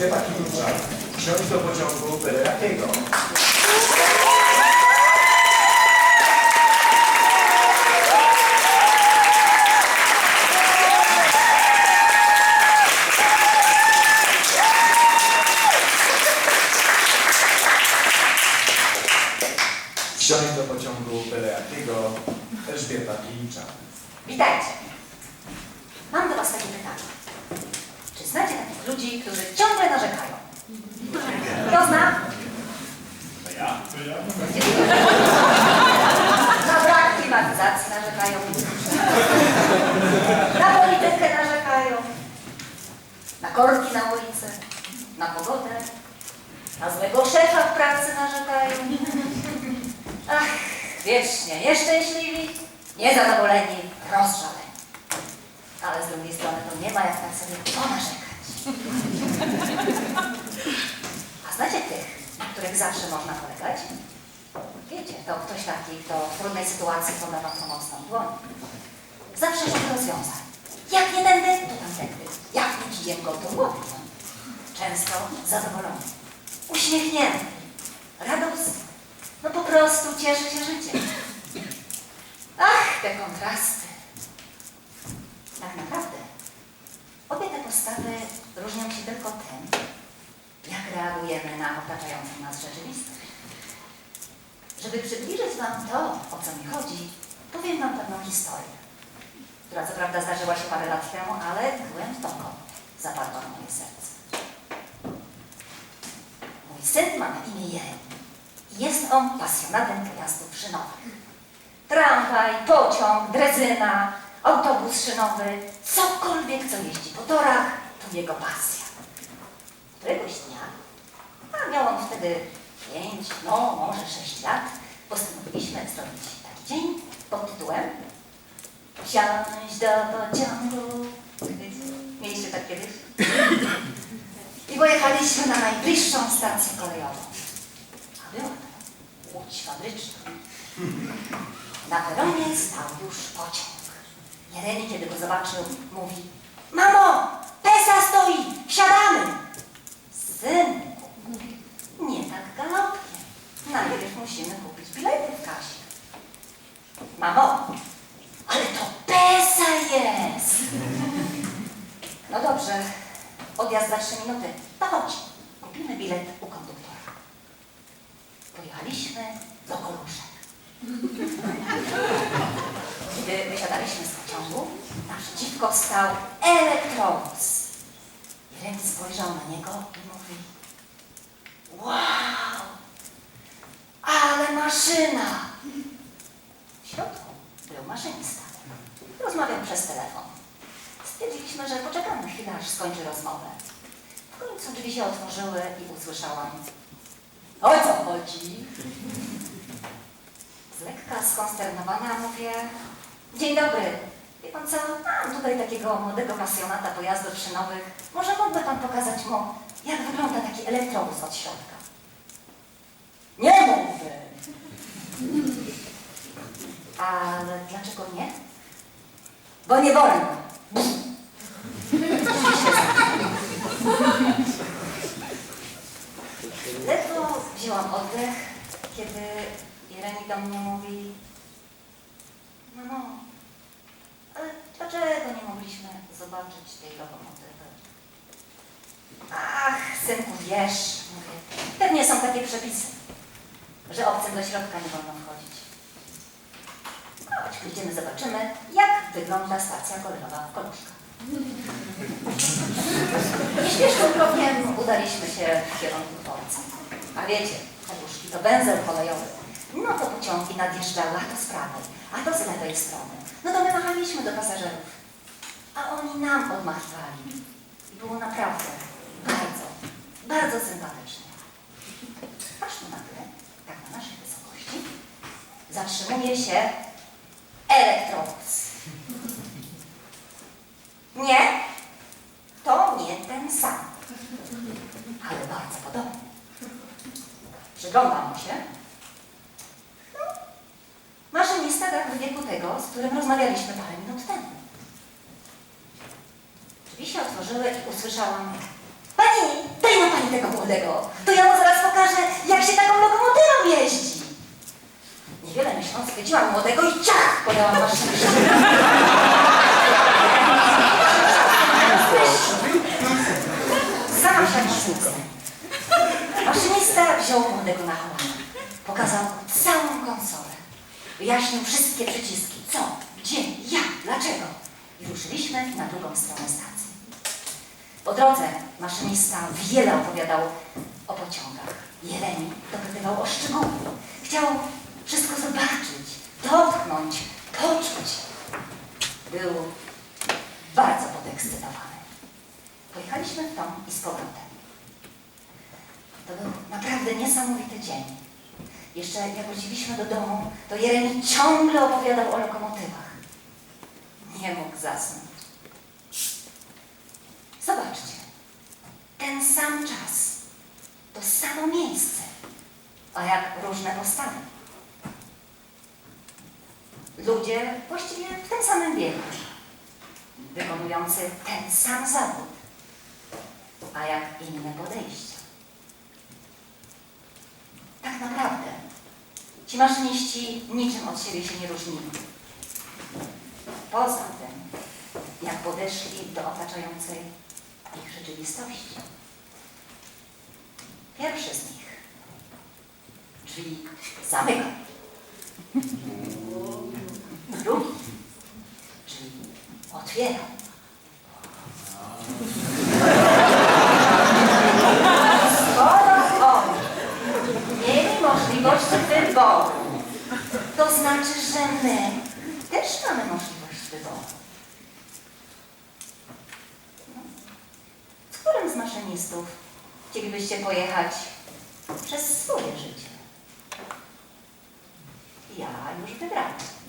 Elżbieta Klimczak wsiąść do pociągu byle jakiego. Wsiąść do pociągu byle jakiego Elżbieta Klimczak. Witajcie. Mam do Was takie pytanie. Ludzi, którzy ciągle narzekają? Kto zna? To ja? Na brak klimatyzacji narzekają. Na politykę narzekają. Na korki na ulicy. Na pogodę. Na złego szefa w pracy narzekają. Ach, wiecznie nieszczęśliwi, niezadowoleni, rozżaleni. Ale z drugiej strony to nie ma jak tak sobie ponarzekać. A znacie tych, na których zawsze można polegać? Wiecie, to ktoś taki, kto w trudnej sytuacji poda wam pomocną dłoń. Zawsze szuka rozwiązań. Jak nie tędy, to tamtędy. Jak nie kijem go, to głowy. Często zadowolony, uśmiechnięty, radosny. No po prostu cieszy się życiem. Ach, te kontrasty. Tak naprawdę obie te postawy różnią się tylko tym, jak reagujemy na otaczającą nas rzeczywistość. Żeby przybliżyć Wam to, o co mi chodzi, powiem Wam pewną historię, która co prawda zdarzyła się parę lat temu, ale głęboko zapadła w moje serce. Mój syn ma na imię Jeremi i jest on pasjonatem pojazdów szynowych. Tramwaj, pociąg, drezyna, autobus szynowy, cokolwiek, co jeździ po torach, to jego pasja. Któregoś dnia, a miał on wtedy pięć, no może sześć lat, postanowiliśmy zrobić taki dzień pod tytułem Wsiąść do pociągu. Mieliście tak kiedyś? I pojechaliśmy na najbliższą stację kolejową. A była to łódź fabryczna. Na peronie stał już pociąg. Jeremi, kiedy go zobaczył, mówi Mamo, Pesa stoi, wsiadamy! Mówi, nie tak galopnie. Najpierw musimy kupić bilety w kasie. Mamo, ale to Pesa jest! No dobrze, odjazd za trzy minuty. To chodź, kupimy bilet u konduktora. Pojechaliśmy do Koluszek. Kiedy wysiadaliśmy z pociągu, naprzeciwko stał elektrobus. Jeremi spojrzał na niego i mówi Wow! Ale maszyna! W środku był maszynista. Rozmawiał przez telefon. Stwierdziliśmy, że poczekamy chwilę, aż skończy rozmowę. W końcu drzwi się otworzyły i usłyszałam O co chodzi? Z lekka skonsternowana mówię Dzień dobry. Wie pan co, mam tutaj takiego młodego pasjonata pojazdów szynowych. Może mógłby pan pokazać mu, jak wygląda taki elektrobus od środka? Nie mógłby. Ale dlaczego nie? Bo nie wolno. Ledwo wzięłam oddech, kiedy Jeremi do mnie mówi Mamo, ale dlaczego nie mogliśmy zobaczyć tej lokomotywy? Ach, synku, wiesz, mówię, pewnie są takie przepisy, że obcym do środka nie wolno wchodzić. Chodź, pójdziemy, zobaczymy, jak wygląda stacja kolejowa w Koluszkach. Nieśpiesznym krokiem udaliśmy się w kierunku dworca. A wiecie, Koluszki to węzeł kolejowy. No to pociągi nadjeżdżały, a to z prawej, a to z lewej strony. No to my machaliśmy do pasażerów, a oni nam odmachiwali. I było naprawdę bardzo, bardzo sympatycznie. Aż nagle, tak na naszej wysokości, zatrzymuje się elektrobus. Nie, to nie ten sam, ale bardzo podobny. Przyglądam mu się. No, maszynista tak w wieku tego, z którym rozmawialiśmy parę minut temu. Drzwi się otworzyły i usłyszałam Pani, daj tego młodego, to ja mu zaraz pokażę, jak się taką lokomotywą jeździ. Niewiele myśląc, chwyciłam młodego i ciach podałam maszynę. Sama się maszynistę. Maszynista wziął młodego na kolana. Pokazał całą konsolę. Wyjaśnił wszystkie przyciski. Co, gdzie, jak, dlaczego. I ruszyliśmy na drugą stronę stacji. Po drodze maszynista wiele opowiadał o pociągach. Jeleni dopytywał o szczegóły. Chciał wszystko zobaczyć, dotknąć, poczuć. Był bardzo podekscytowany. Pojechaliśmy w dom i z powrotem. To był naprawdę niesamowity dzień. Jeszcze jak wróciliśmy do domu, to Jeremi ciągle opowiadał o lokomotywach. Nie mógł zasnąć. Ten sam czas, to samo miejsce, a jak różne postawy. Ludzie właściwie w tym samym wieku, wykonujący ten sam zawód, a jak inne podejścia. Tak naprawdę ci maszyniści niczym od siebie się nie różnili. Poza tym, jak podeszli do otaczającej ich rzeczywistości. Pierwszy z nich drzwi zamykał. Drugi drzwi otwierał. Skoro oni mieli możliwość wyboru, to znaczy, że my też mamy możliwość wyboru. Którym z maszynistów chcielibyście pojechać przez swoje życie? Ja już wybrałam.